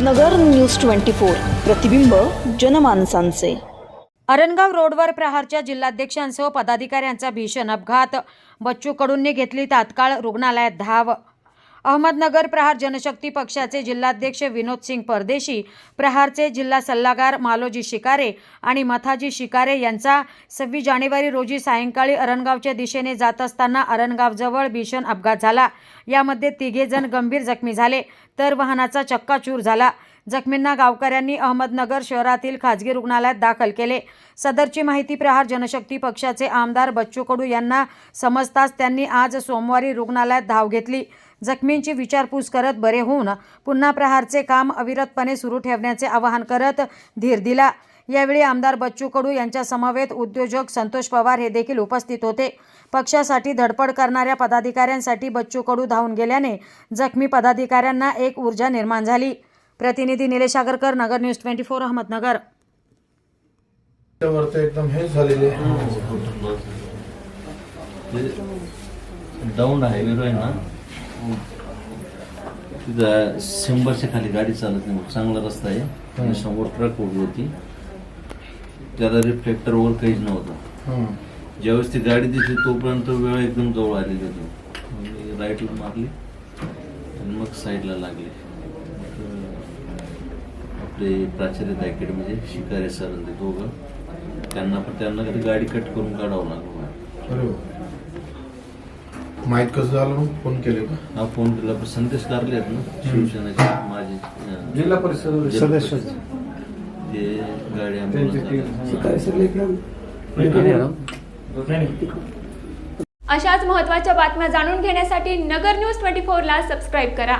नगर news twenty four. प्रतिबिंब जनमानसांचे. अरणगाव रोडवर प्रहारच्या जिल्हाध्यक्षांसह पदाधिकाऱ्यांचा भीषण अपघात. बच्चू कडूंनी घेतली तात्काळ रुग्णालयात धाव अहमदनगर प्रहार जनशक्ती पक्षाचे जिल्हाध्यक्ष विनोद सिंग परदेशी प्रहारचे जिल्हा सल्लागार मालोजी शिकारे आणि मथाजी शिकारे यांचा सव्वीस जानेवारी रोजी सायंकाळी अरणगावच्या दिशेने जात असताना अरणगावजवळ भीषण अपघात झाला. यामध्ये तिघे जण गंभीर जखमी झाले. तर वाहनाचा चक्काचूर झाला. जखमींना गावकऱ्यांनी अहमदनगर शहरातील खाजगी रुग्णालयात दाखल केले. सदरची माहिती प्रहार जनशक्ती पक्षाचे आमदार बच्चू कडू यांना समजताच त्यांनी आज सोमवारी रुग्णालयात धाव घेतली. जखमींची विचारपूस करत बरे होऊन पुन्हा प्रहारचे काम अविरतपणे सुरू ठेवण्याचे आवाहन करत धीर दिला. यावेळी आमदार बच्चू कडू यांच्या समवेत उद्योजक संतोष पवार हे देखील उपस्थित होते. पक्षासाठी धडपड करणाऱ्या पदाधिकाऱ्यांसाठी बच्चू कडू धावून गेल्याने जखमी पदाधिकाऱ्यांना एक ऊर्जा निर्माण झाली. प्रतिनिधी Nilesh Agarkar Nagar news twenty four Ahmednagar. एकदम हे झालेले डाऊन आहे ना? तिथं शंभरच्या खाली गाडी चालत नाही चांगला रस्ता आहे. आणि समोर ट्रक उभी होती. त्याला रिफ्लेक्टर वर काहीच नव्हतं. ज्यावेळेस ती गाडी दिसली तोपर्यंत वेळ एकदम जवळ आलेली होती. मी राईटला मारली आणि मग साईडला लागली. आपले प्राचार्य अकॅडमीचे शिकारे सर आणि ते दोघं. त्यांना पण त्यांना कधी गाडी कट करून काढावं लागलं अरे वा. माहीत कसं झालं फोन केले का? हा फोन केला. पण संदेश कारले आहेत ना शिवसेनेचे माझे जिल्हा परिषद सदस्य. ते गाडी. अशाच महत्त्वाच्या बातम्या जाणून घेण्यासाठी नगर न्यूज ट्वेंटी फोरला सबस्क्राईब करा.